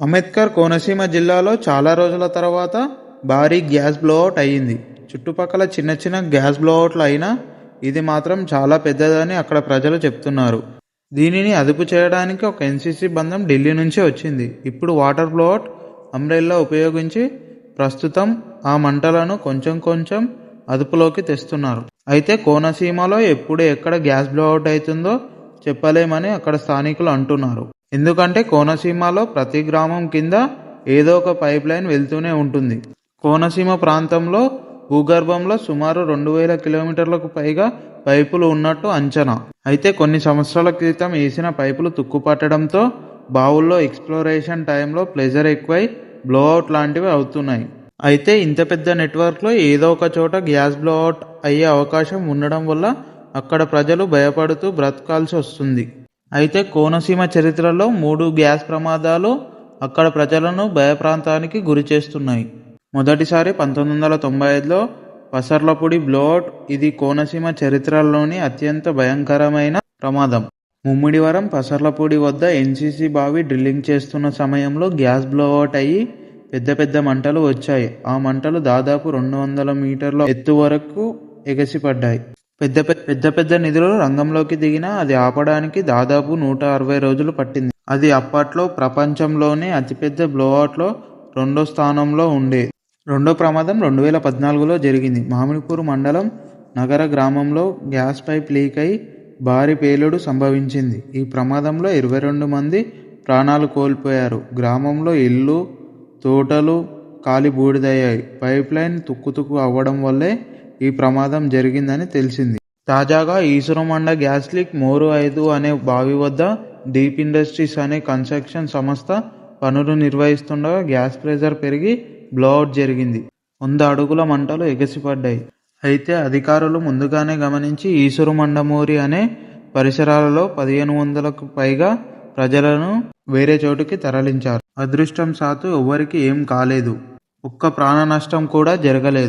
అంబేద్కర్ కోనసీమ జిల్లాలో చాలా రోజుల తర్వాత భారీ గ్యాస్ బ్లోఅవుట్ అయ్యింది. చుట్టుపక్కల చిన్న చిన్న గ్యాస్ బ్లోఅవుట్లు అయినా ఇది మాత్రం చాలా పెద్దదని అక్కడ ప్రజలు చెప్తున్నారు. దీనిని అదుపు చేయడానికి ఒక ఎన్సీసీ బంధం ఢిల్లీ నుంచి వచ్చింది. ఇప్పుడు వాటర్ బ్లోఅవుట్ అంబ్రెల్లా ఉపయోగించి ప్రస్తుతం ఆ మంటలను కొంచెం కొంచెం అదుపులోకి తెస్తున్నారు. అయితే కోనసీమలో ఎప్పుడు ఎక్కడ గ్యాస్ బ్లోఅవుట్ అవుతుందో చెప్పలేమని అక్కడ స్థానికులు అంటున్నారు. ఎందుకంటే కోనసీమలో ప్రతి గ్రామం కింద ఏదో ఒక పైప్ లైన్ వెళ్తూనే ఉంటుంది. కోనసీమ ప్రాంతంలో భూగర్భంలో సుమారు రెండు వేల కిలోమీటర్లకు పైగా పైపులు ఉన్నట్టు అంచనా. అయితే కొన్ని సంవత్సరాల క్రితం వేసిన పైపులు తుక్కుపట్టడంతో బావుల్లో ఎక్స్ప్లోరేషన్ టైంలో ప్లెజర్ ఎక్కువై బ్లోఅవుట్ లాంటివి అవుతున్నాయి. అయితే ఇంత పెద్ద నెట్వర్క్లో ఏదో ఒక చోట గ్యాస్ బ్లోఅవుట్ అయ్యే అవకాశం ఉండడం వల్ల అక్కడ ప్రజలు భయపడుతూ బ్రతకాల్సి వస్తుంది. అయితే కోనసీమ చరిత్రలో మూడు గ్యాస్ ప్రమాదాలు అక్కడ ప్రజలను భయప్రాంతానికి గురి చేస్తున్నాయి. మొదటిసారి పంతొమ్మిది వందల తొంభై ఐదులో పసర్లపూడి బ్లోట్ ఇది కోనసీమ చరిత్రలోని అత్యంత భయంకరమైన ప్రమాదం. ముమ్మిడివరం పసర్లపూడి వద్ద ఎన్సీసీ బావి డ్రిల్లింగ్ చేస్తున్న సమయంలో గ్యాస్ బ్లోఅవుట్ అయ్యి పెద్ద పెద్ద మంటలు వచ్చాయి. ఆ మంటలు దాదాపు రెండు వందల మీటర్ల ఎత్తు వరకు ఎగసిపడ్డాయి. పెద్ద పెద్ద పెద్ద నిధులు రంగంలోకి దిగినా అది ఆపడానికి దాదాపు నూట అరవై రోజులు పట్టింది. అది అప్పట్లో ప్రపంచంలోనే అతిపెద్ద బ్లోఅవుట్లో రెండో స్థానంలో ఉండే. రెండో ప్రమాదం రెండు వేల పద్నాలుగులో జరిగింది. మామిడిపూర్ మండలం నగర గ్రామంలో గ్యాస్ పైప్ లీక్ అయి భారీ పేలుడు సంభవించింది. ఈ ప్రమాదంలో ఇరవై రెండు మంది ప్రాణాలు కోల్పోయారు. గ్రామంలో ఇల్లు తోటలు కాలి బూడిదయ్యాయి. పైప్ లైన్ తుక్కుతుక్కు అవ్వడం వల్లే ఈ ప్రమాదం జరిగిందని తెలిసింది. తాజాగా ఈసురమండ గ్యాస్ లీక్ మోరు ఐదు అనే బావి వద్ద డీప్ ఇండస్ట్రీస్ అనే కన్స్ట్రక్షన్ సంస్థ పనులు నిర్వహిస్తుండగా గ్యాస్ ప్రెజర్ పెరిగి బ్లోఅవుట్ జరిగింది. వంద అడుగుల మంటలు ఎగసిపడ్డాయి. అయితే అధికారులు ముందుగానే గమనించి ఈసురుమండమూరి అనే పరిసరాలలో పదిహేను వందలకు పైగా ప్రజలను వేరే చోటుకి తరలించారు. అదృష్టం సాతు ఎవ్వరికి ఏం కాలేదు. ఒక్క ప్రాణ నష్టం కూడా జరగలేదు.